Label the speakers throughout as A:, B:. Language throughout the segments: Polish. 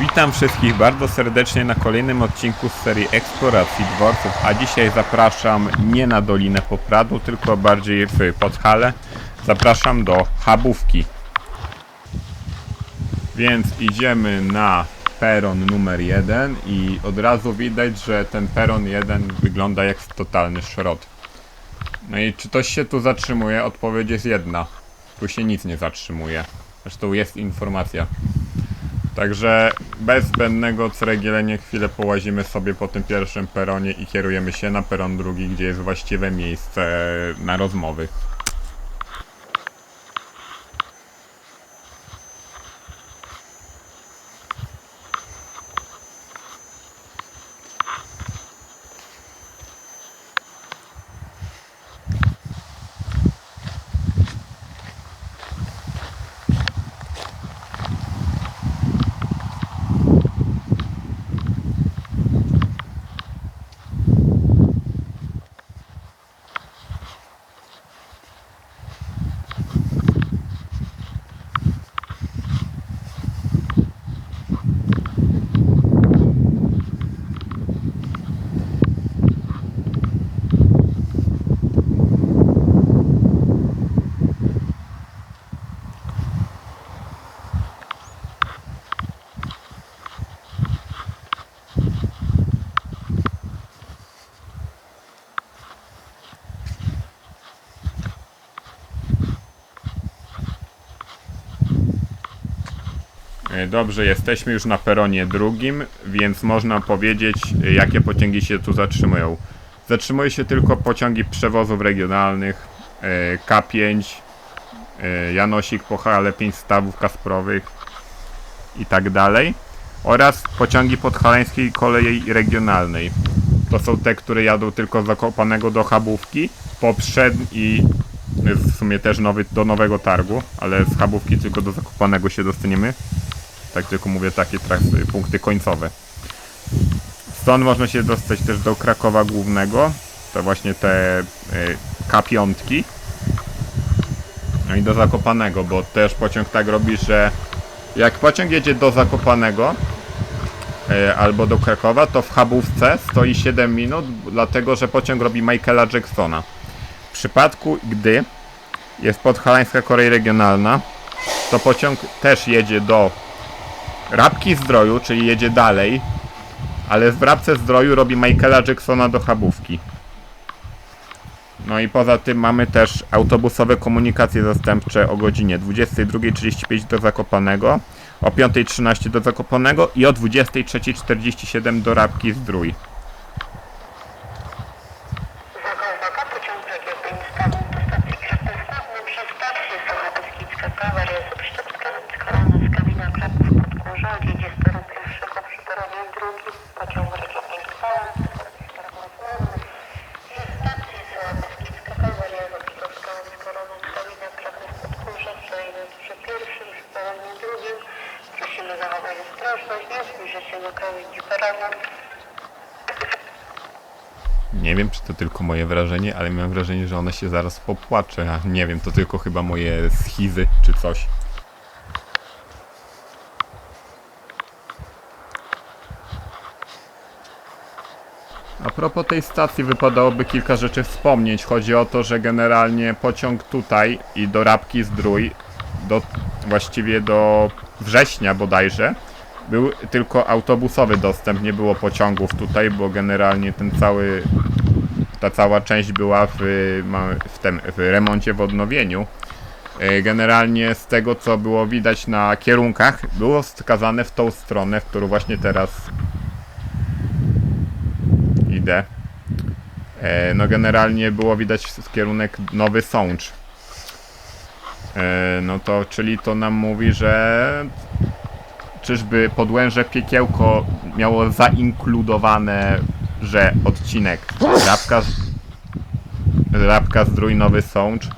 A: Witam wszystkich bardzo serdecznie na kolejnym odcinku z serii eksploracji dworców, a dzisiaj zapraszam nie na Dolinę Popradu, tylko bardziej w Podhale. Zapraszam do Chabówki. Więc idziemy na peron numer 1 i od razu widać, że ten peron 1 wygląda jak totalny szrot. No i czy coś się tu zatrzymuje? Odpowiedź jest jedna. Tu się nic nie zatrzymuje. Zresztą jest informacja. Także bez zbędnego ceregielenia chwilę połazimy sobie po tym pierwszym peronie i kierujemy się na peron drugi, gdzie jest właściwe miejsce na rozmowy. Dobrze, jesteśmy już na peronie drugim, więc można powiedzieć, e, jakie pociągi się tu zatrzymują. Zatrzymują się tylko pociągi przewozów regionalnych, e, K5, e, Janosik, Pochale, 5 stawów Kasprowych i tak dalej. Oraz pociągi podhalańskiej kolei regionalnej. To są te, które jadą tylko z Zakopanego do Chabówki, poprzed i w sumie też nowy, do nowego targu, ale z Chabówki tylko do Zakopanego się dostaniemy. Tak tylko mówię, takie trasy, punkty końcowe. Stąd można się dostać też do Krakowa Głównego. To właśnie te y, K5. No i do Zakopanego, bo też pociąg tak robi, że jak pociąg jedzie do Zakopanego y, albo do Krakowa, to w Chabówce stoi 7 minut, dlatego że pociąg robi Michaela Jacksona. W przypadku, gdy jest podhalańska kolej regionalna, to pociąg też jedzie do Rabki Zdroju, czyli jedzie dalej, ale w Rabce Zdroju robi Michaela Jacksona do Chabówki. No i poza tym mamy też autobusowe komunikacje zastępcze o godzinie 22.35 do Zakopanego, o 5.13 do Zakopanego i o 23.47 do Rabki Zdrój.
B: Nie
A: wiem, czy to tylko moje wrażenie, ale mam wrażenie, że ona się zaraz popłacze. A nie wiem, to tylko chyba moje schizy czy coś. A propos tej stacji wypadałoby kilka rzeczy wspomnieć. Chodzi o to, że generalnie pociąg tutaj i do Rabki Zdrój, do, właściwie do września bodajże, był tylko autobusowy dostęp, nie było pociągów tutaj, bo generalnie ten cały, ta cała część była w, w, tym, w remoncie, w odnowieniu. E, Generalnie z tego co było widać na kierunkach, było wskazane w tą stronę, w którą właśnie teraz idę. E, No generalnie było widać kierunek Nowy Sącz. E, No to, czyli to nam mówi, że czyżby Podłęże Piekiełko miało zainkludowane, że odcinek Rabka, Rabka Zdrój Nowy Sącz e,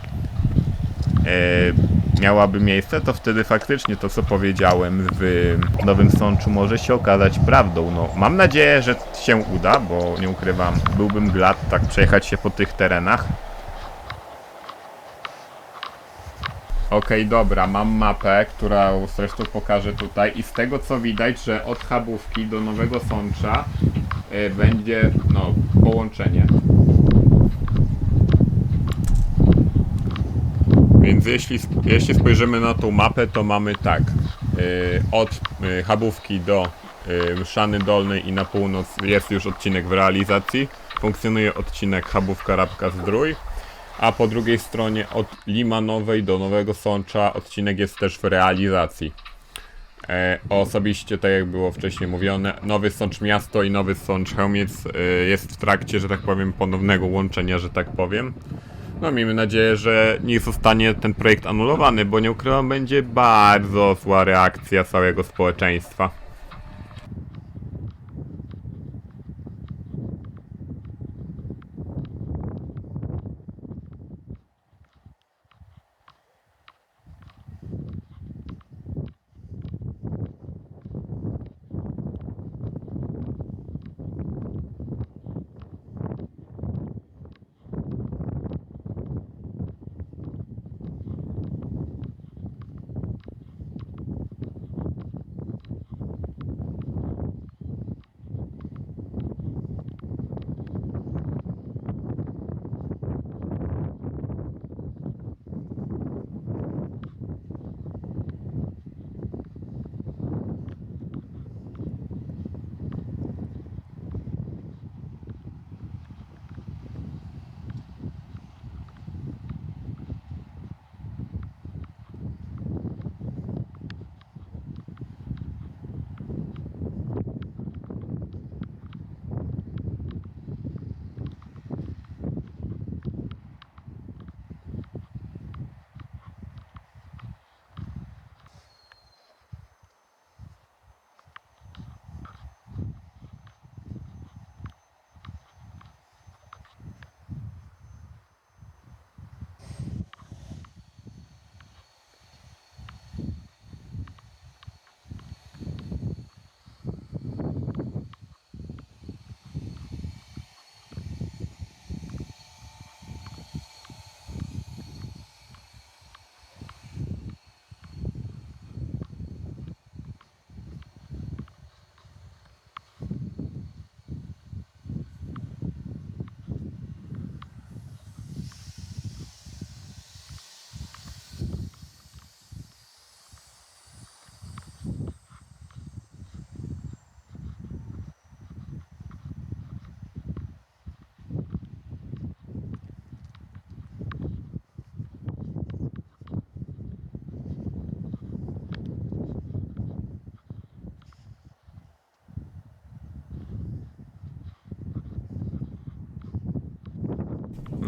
A: miałaby miejsce, to wtedy faktycznie to, co powiedziałem w Nowym Sączu może się okazać prawdą. No, mam nadzieję, że się uda, bo nie ukrywam, byłbym glad tak przejechać się po tych terenach. Okej, dobra, mam mapę, którą zresztą pokażę tutaj i z tego co widać, że od Chabówki do Nowego Sącza y, będzie, no, połączenie. Więc jeśli, jeśli spojrzymy na tą mapę, to mamy tak, y, od y, Chabówki do y, Dolnej i na północ jest już odcinek w realizacji. Funkcjonuje odcinek Chabówka-Rabka-Zdrój. A po drugiej stronie od Limanowej do Nowego Sącza odcinek jest też w realizacji. E, osobiście, tak jak było wcześniej mówione, Nowy Sącz Miasto i Nowy Sącz Chełmiec e, jest w trakcie, że tak powiem, ponownego łączenia, że tak powiem. No miejmy nadzieję, że nie zostanie ten projekt anulowany, bo nie ukrywam, będzie bardzo zła reakcja całego społeczeństwa.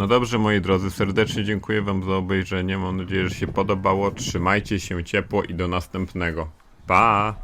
A: No dobrze, moi drodzy, serdecznie dziękuję Wam za obejrzenie. Mam nadzieję, że się podobało. Trzymajcie się ciepło i do następnego. Pa!